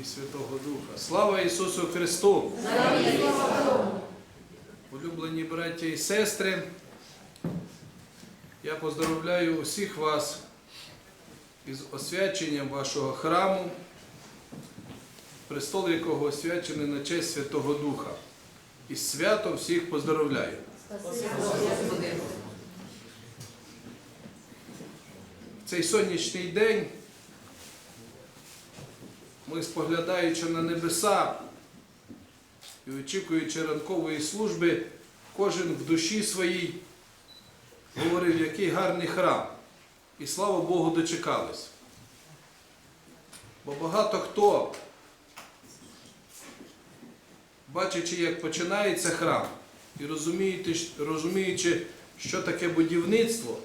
і Святого Духа. Слава Ісусу Христу! Улюблені браття і сестри, я поздоровляю усіх вас із освяченням вашого храму, престол якого освячений на честь Святого Духа. І з святом всіх поздоровляю. В цей сонячний день ми, споглядаючи на небеса і очікуючи ранкової служби, кожен в душі своїй говорив, який гарний храм. І слава Богу, дочекались. Бо багато хто, бачачи, як починається храм, і розуміючи, що таке будівництво,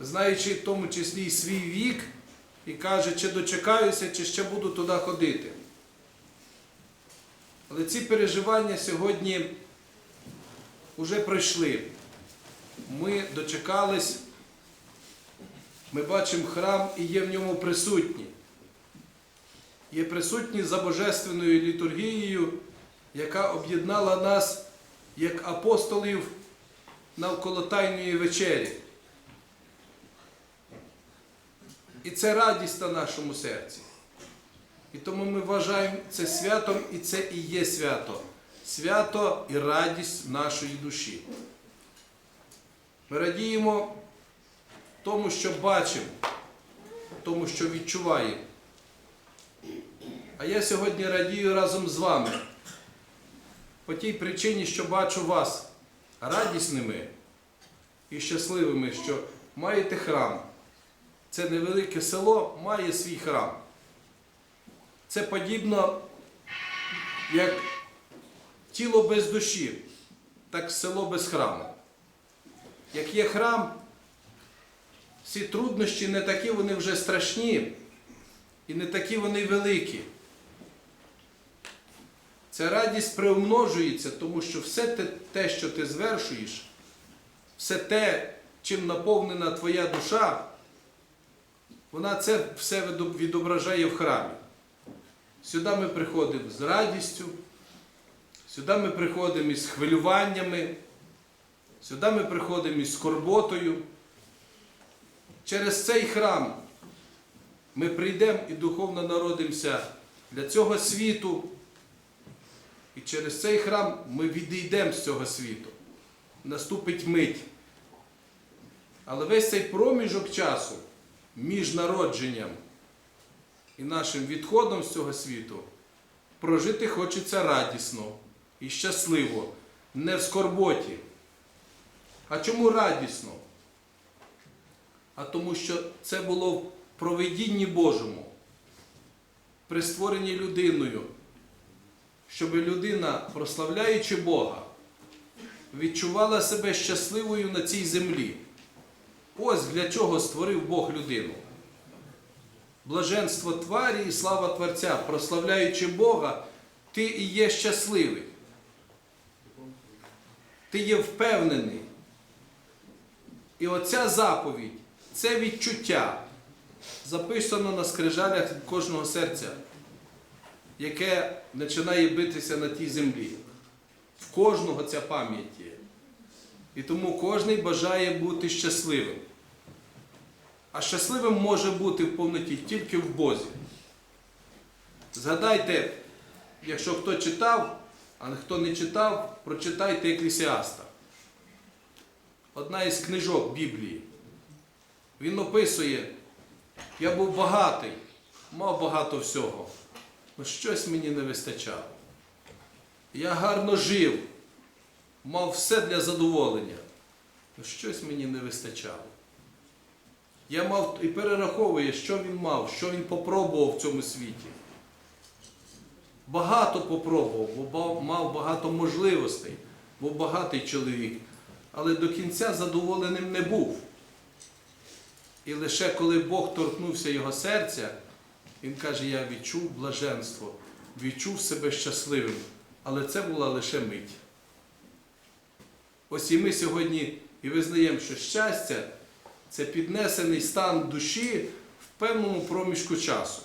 знаючи в тому числі і свій вік, і каже, чи дочекаюся, чи ще буду туди ходити. Але ці переживання сьогодні вже пройшли. Ми дочекались, ми бачимо храм і є в ньому присутні. Є присутні за Божественною літургією, яка об'єднала нас як апостолів навколо Тайної вечері. І це радість на нашому серці. І тому ми вважаємо це святом, і це і є свято. Свято і радість нашої душі. Ми радіємо тому, що бачимо, тому, що відчуваємо. А я сьогодні радію разом з вами по тій причині, що бачу вас радісними і щасливими, що маєте храм. Це невелике село має свій храм. Це подібно, як тіло без душі, так село без храму. Як є храм, всі труднощі не такі вони вже страшні і не такі вони великі. Ця радість приумножується, тому що все те, те, що ти звершуєш, все те, чим наповнена твоя душа, вона це все відображає в храмі. Сюди ми приходимо з радістю, сюди ми приходимо із хвилюваннями, сюди ми приходимо із скорботою. Через цей храм ми прийдемо і духовно народимося для цього світу. І через цей храм ми відійдемо з цього світу. Наступить мить. Але весь цей проміжок часу між народженням і нашим відходом з цього світу прожити хочеться радісно і щасливо, не в скорботі. А чому радісно? А тому, що це було в проведінні Божому, при створенні людиною, щоб людина, прославляючи Бога, відчувала себе щасливою на цій землі. Ось для чого створив Бог людину. Блаженство тварі і слава Творця, прославляючи Бога, ти і є щасливий. Ти є впевнений. І оця заповідь це відчуття, записано на скрижалях кожного серця, яке починає битися на тій землі. В кожного ця пам'ять є. І тому кожен бажає бути щасливим. А щасливим може бути в повноті тільки в Бозі. Згадайте, якщо хто читав, а хто не читав, прочитайте Еклісіаста. Одна із книжок Біблії. Він описує, я був багатий, мав багато всього, але щось мені не вистачало. Я гарно жив, мав все для задоволення, але щось мені не вистачало. Я мав і перераховує, що він мав, що він попробував в цьому світі. Багато попробував, бо мав багато можливостей, був багатий чоловік, але до кінця задоволеним не був. І лише коли Бог торкнувся його серця, він каже, я відчув блаженство, відчув себе щасливим, але це була лише мить. Ось і ми сьогодні і визнаємо, що щастя це піднесений стан душі в певному проміжку часу.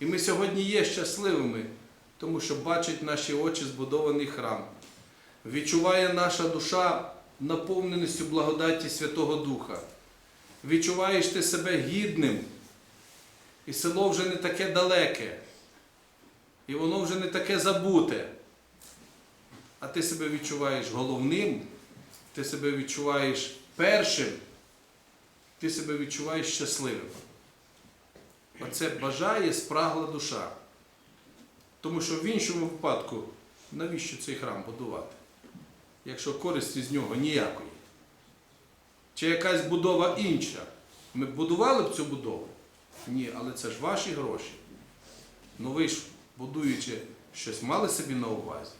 І ми сьогодні є щасливими, тому що бачать наші очі збудований храм. Відчуває наша душа наповненістю благодаті Святого Духа. Відчуваєш ти себе гідним, і село вже не таке далеке, і воно вже не таке забуте. А ти себе відчуваєш головним, ти себе відчуваєш першим, ти себе відчуваєш щасливим. Оце бажає спрагла душа. Тому що в іншому випадку, навіщо цей храм будувати? Якщо користі з нього ніякої. Чи якась будова інша? Ми б будували б цю будову? Ні, але це ж ваші гроші. Ну ви ж, будуючи щось, мали собі на увазі.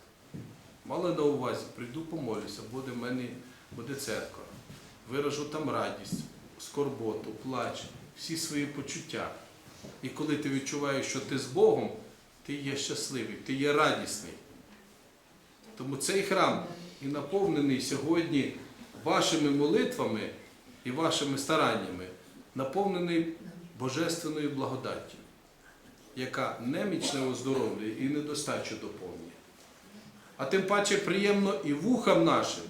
Мали на увазі, прийду помолюся, буде в мене буде церква. Виражу там радість, скорботу, плач, всі свої почуття. І коли ти відчуваєш, що ти з Богом, ти є щасливий, ти є радісний. Тому цей храм і наповнений сьогодні вашими молитвами і вашими стараннями, наповнений божественною благодаттю, яка немічне оздоровлює і недостачу доповнює. А тим паче приємно і вухам нашим,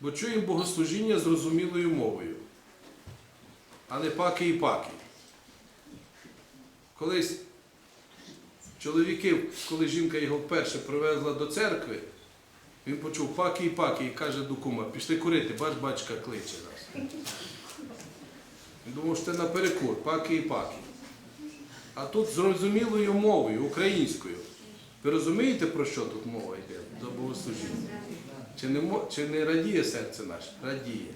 бо чуємо богослужіння зрозумілою мовою, а не паки і паки. Колись чоловіки, коли жінка його вперше привезла до церкви, він почув паки і паки і каже до кума, пішли курити, бач, батька кличе нас. Він думав, що це наперекур, паки і паки. А тут зрозумілою мовою, українською. Ви розумієте, про що тут мова йде до богослужіння? Чи не, чи не радіє серце наше? Радіє.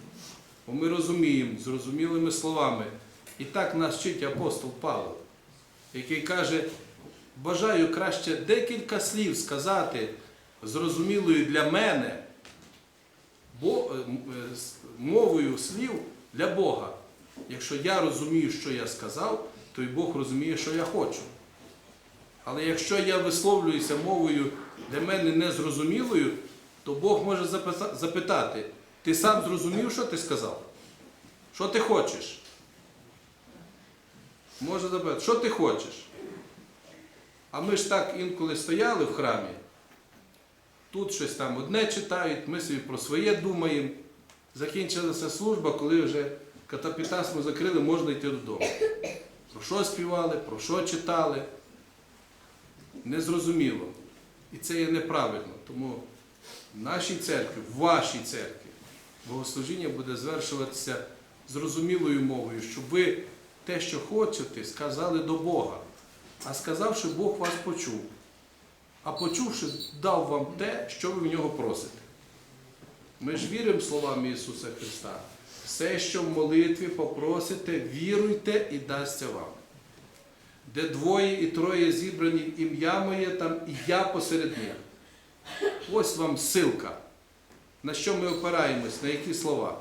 Бо ми розуміємо зрозумілими словами. І так нас вчить апостол Павло, який каже, бажаю краще декілька слів сказати зрозумілою для мене, бо, е, е, мовою слів для Бога. Якщо я розумію, що я сказав, то й Бог розуміє, що я хочу. Але якщо я висловлююся мовою для мене незрозумілою, то Бог може запитати, ти сам зрозумів, що ти сказав? Що ти хочеш? Може запитати, що ти хочеш? А ми ж так інколи стояли в храмі, тут щось там одне читають, ми собі про своє думаємо. Закінчилася служба, коли вже катапітас ми закрили, можна йти додому. Про що співали, про що читали. Незрозуміло. І це є неправильно. Тому нашій церкві, в вашій церкві, богослужіння буде звершуватися зрозумілою мовою, щоб ви те, що хочете, сказали до Бога. А сказавши, Бог вас почув. А почувши, дав вам те, що ви в нього просите. Ми ж віримо словам Ісуса Христа. Все, що в молитві попросите, віруйте і дасться вам. Де двоє і троє зібрані ім'я моє, там і я посеред них. Ось вам силка. На що ми опираємось, на які слова.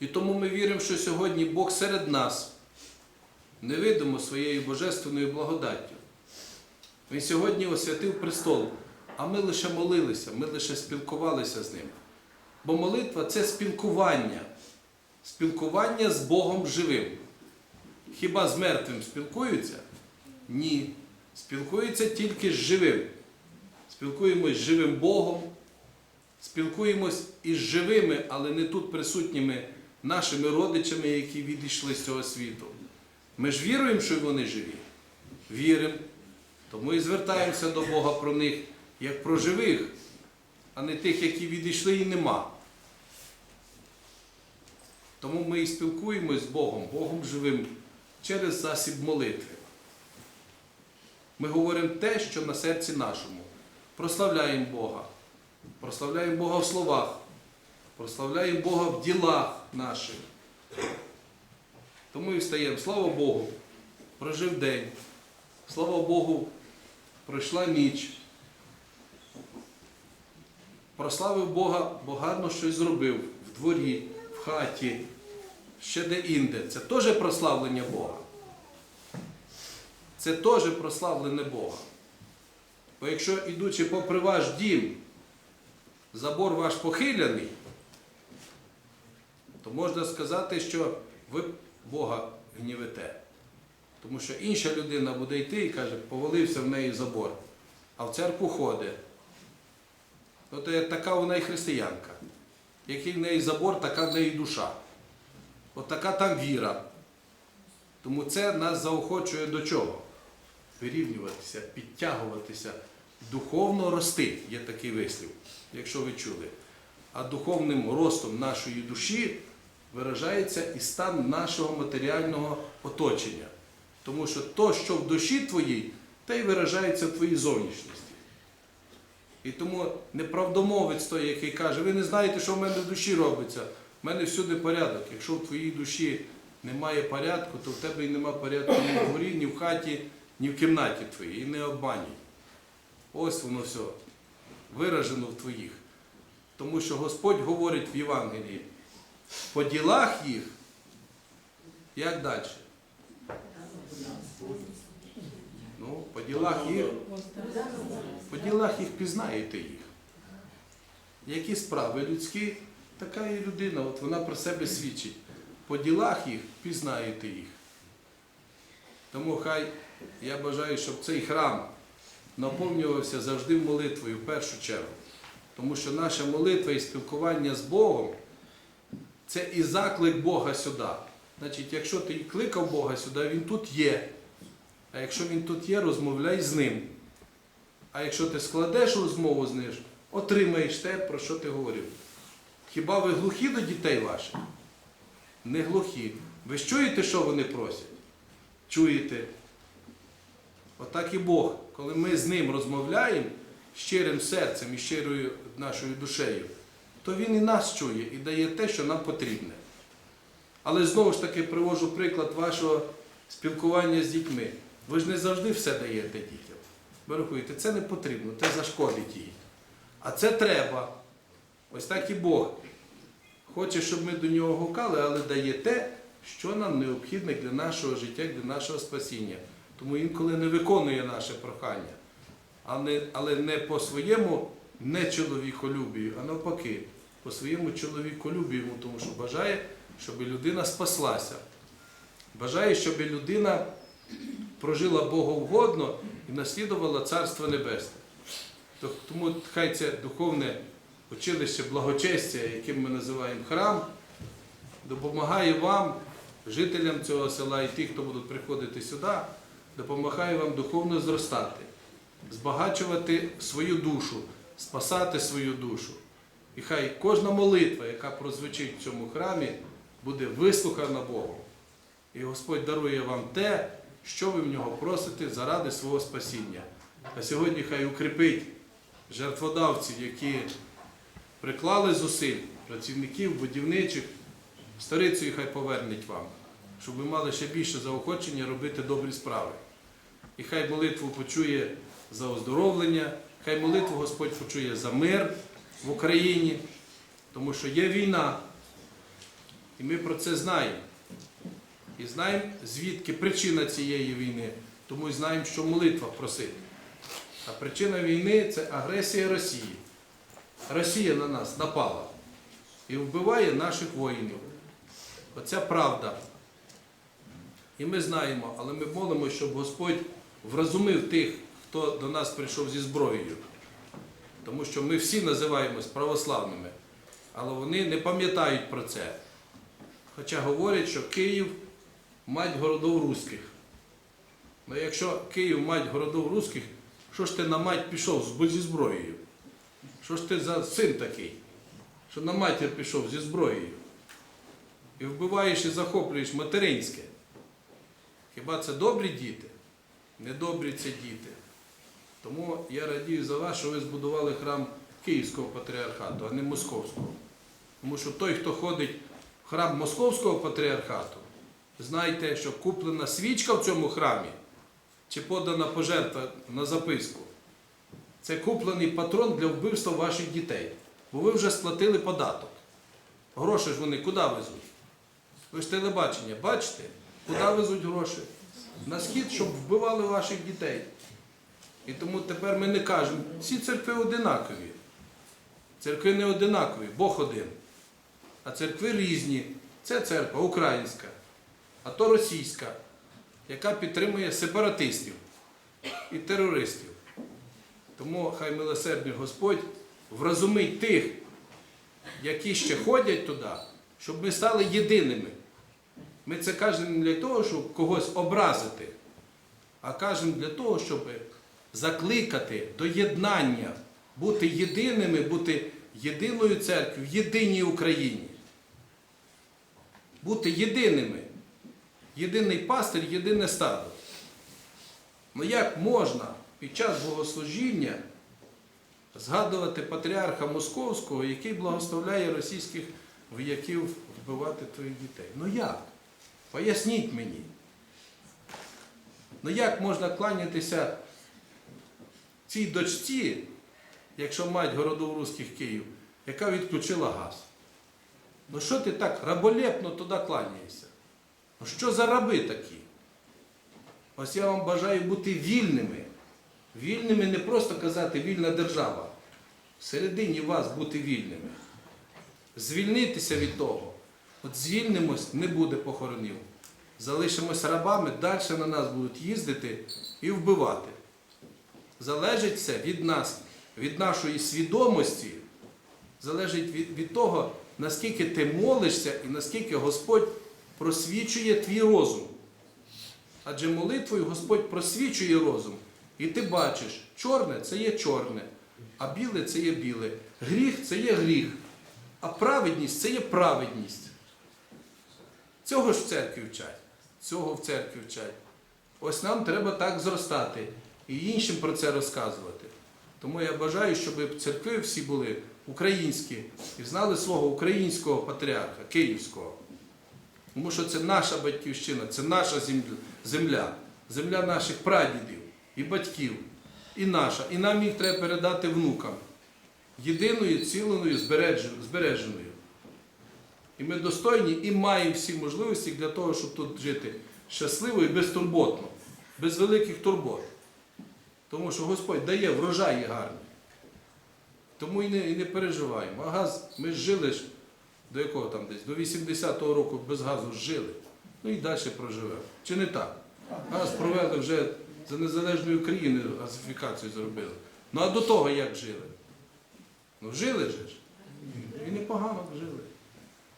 І тому ми віримо, що сьогодні Бог серед нас невидимо своєю божественною благодаттю. Він сьогодні освятив престол, а ми лише молилися, ми лише спілкувалися з ним. Бо молитва це спілкування, спілкування з Богом живим. Хіба з мертвим спілкуються? Ні. Спілкуються тільки з живим. Спілкуємось з живим Богом, спілкуємось із живими, але не тут присутніми нашими родичами, які відійшли з цього світу. Ми ж віруємо, що вони живі. Віримо. Тому і звертаємося до Бога про них як про живих, а не тих, які відійшли і нема. Тому ми і спілкуємось з Богом, Богом живим, через засіб молитви. Ми говоримо те, що на серці нашому. Прославляємо Бога. Прославляємо Бога в словах, прославляємо Бога в ділах наших. Тому і встаємо. Слава Богу, прожив день. Слава Богу, пройшла ніч. Прославив Бога, бо гарно щось зробив в дворі, в хаті, ще де-інде. Це теж прославлення Бога. Це теж прославлене Бога. Бо якщо, ідучи попри ваш дім, забор ваш похиляний, то можна сказати, що ви Бога гнівите. Тому що інша людина буде йти і каже, повалився в неї забор, а в церкву ходить. От е, така вона і християнка. Який в неї забор, така в неї душа. От така там віра. Тому це нас заохочує до чого? Вирівнюватися, підтягуватися, духовно рости, є такий вислів, якщо ви чули. А духовним ростом нашої душі виражається і стан нашого матеріального оточення. Тому що то, що в душі твоїй, те й виражається в твоїй зовнішності. І тому неправдомовець той, який каже, ви не знаєте, що в мене в душі робиться. В мене всюди порядок. Якщо в твоїй душі немає порядку, то в тебе і нема порядку ні в горі, ні в хаті, ні в кімнаті твоїй. І не обманюй. Ось воно все виражено в твоїх. Тому що Господь говорить в Євангелії, по ділах їх, як далі? Ну, по ділах їх, по ділах їх пізнаєте їх. Які справи людські, така і людина, от вона про себе свідчить. По ділах їх пізнаєте їх. Тому хай я бажаю, щоб цей храм наповнювався завжди молитвою в першу чергу. Тому що наша молитва і спілкування з Богом це і заклик Бога сюди. Значить, якщо ти кликав Бога сюди, Він тут є. А якщо він тут є, розмовляй з ним. А якщо ти складеш розмову з ним, отримаєш те, про що ти говорив. Хіба ви глухі до дітей ваших? Не глухі. Ви ж чуєте, що вони просять? Чуєте? Отак і Бог, коли ми з ним розмовляємо щирим серцем і щирою нашою душею, то Він і нас чує і дає те, що нам потрібне. Але знову ж таки привожу приклад вашого спілкування з дітьми. Ви ж не завжди все даєте дітям. Ви рахуєте, це не потрібно, це зашкодить їй. А це треба. Ось так і Бог. Хоче, щоб ми до нього гукали, але дає те, що нам необхідне для нашого життя, для нашого спасіння. Тому інколи не виконує наше прохання, але не по своєму не чоловіколюбію, а навпаки, по своєму чоловіколюбію, тому що бажає, щоб людина спаслася. Бажає, щоб людина прожила Боговгодно і наслідувала Царство Небесне. Тому хай це духовне училище благочестя, яким ми називаємо храм, допомагає вам, жителям цього села і тих, хто будуть приходити сюди, допомагає вам духовно зростати, збагачувати свою душу, спасати свою душу. І хай кожна молитва, яка прозвучить в цьому храмі, буде вислухана Богом. І Господь дарує вам те, що ви в нього просите заради свого спасіння. А сьогодні хай укріпить жертводавців, які приклали зусиль, працівників, будівничих, старицею хай повернеть вам, щоб ви мали ще більше заохочення робити добрі справи. І хай молитву почує за оздоровлення, хай молитву Господь почує за мир в Україні, тому що є війна, і ми про це знаємо. І знаємо, звідки причина цієї війни, тому і знаємо, що молитва просить. А причина війни це агресія Росії. Росія на нас напала і вбиває наших воїнів. Оця правда. І ми знаємо, але ми молимо, щоб Господь вразумив тих, хто до нас прийшов зі зброєю. Тому що ми всі називаємось православними, але вони не пам'ятають про це. Хоча говорять, що Київ мать городов руських. Ну якщо Київ мать городов руських, що ж ти на мать пішов зі зброєю? Що ж ти за син такий? Що на матір пішов зі зброєю? І вбиваєш і захоплюєш материнське. Хіба це добрі діти? Недобрі це діти. Тому я радію за вас, що ви збудували храм Київського патріархату, а не Московського. Тому що той, хто ходить в храм Московського патріархату, знайте, що куплена свічка в цьому храмі чи подана пожертва на записку. Це куплений патрон для вбивства ваших дітей. Бо ви вже сплатили податок. Гроші ж вони куди везуть? Ви ж телебачення, бачите? Куди везуть гроші? На схід, щоб вбивали ваших дітей. І тому тепер ми не кажемо, всі церкви одинакові. Церкви не одинакові, Бог один. А церкви різні. Це церква українська, а то російська. яка підтримує сепаратистів і терористів. Тому хай милосердний Господь вразумить тих, які ще ходять туди, щоб ми стали єдиними. Ми це кажемо не для того, щоб когось образити, а кажемо для того, щоб закликати до єднання, бути єдиними, бути єдиною церквою в єдиній Україні. Бути єдиними. Єдиний пастир, єдине стадо. Ну як можна під час богослужіння згадувати патріарха Московського, який благословляє російських вояків вбивати твоїх дітей? Ну як? Поясніть мені. Ну як можна кланятися цій дочці, якщо мать городов руських Київ, яка відключила газ? Ну що ти так раболепно туди кланяєшся? Ну що за раби такі? Ось я вам бажаю бути вільними. Вільними не просто казати вільна держава. Всередині вас бути вільними. Звільнитися від того. От звільнимось, не буде похоронів. Залишимось рабами, далі на нас будуть їздити і вбивати. Залежить це від нас, від нашої свідомості, залежить від, від того, наскільки ти молишся і наскільки Господь просвічує твій розум. Адже молитвою Господь просвічує розум. І ти бачиш, чорне це є чорне, а біле це є біле. Гріх це є гріх, а праведність це є праведність. Цього ж в церкві вчать. Цього в церкві вчать. Ось нам треба так зростати і іншим про це розказувати. Тому я бажаю, щоб церкви всі були українські і знали свого українського патріарха, київського. Тому що це наша батьківщина, це наша земля, земля, наших прадідів і батьків, і наша. І нам їх треба передати внукам. Єдиною, ціленою, збереженою. І ми достойні і маємо всі можливості для того, щоб тут жити щасливо і безтурботно, без великих турбот. Тому що Господь дає врожаї гарні. Тому і не, і не переживаємо. А газ, ми ж жили ж до якого там десь? До 80-го року без газу жили. Ну і далі проживемо. Чи не так? Газ провели вже за незалежною України газифікацію зробили. Ну а до того як жили? Ну жили же ж. І непогано жили.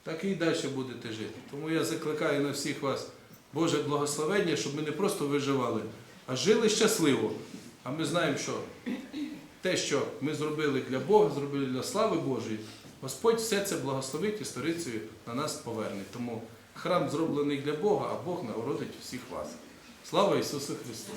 Так і далі будете жити. Тому я закликаю на всіх вас Боже благословення, щоб ми не просто виживали, а жили щасливо. А ми знаємо, що те, що ми зробили для Бога, зробили для слави Божої, Господь все це благословить і сторицею на нас поверне. Тому храм зроблений для Бога, а Бог нагородить всіх вас. Слава Ісусу Христу!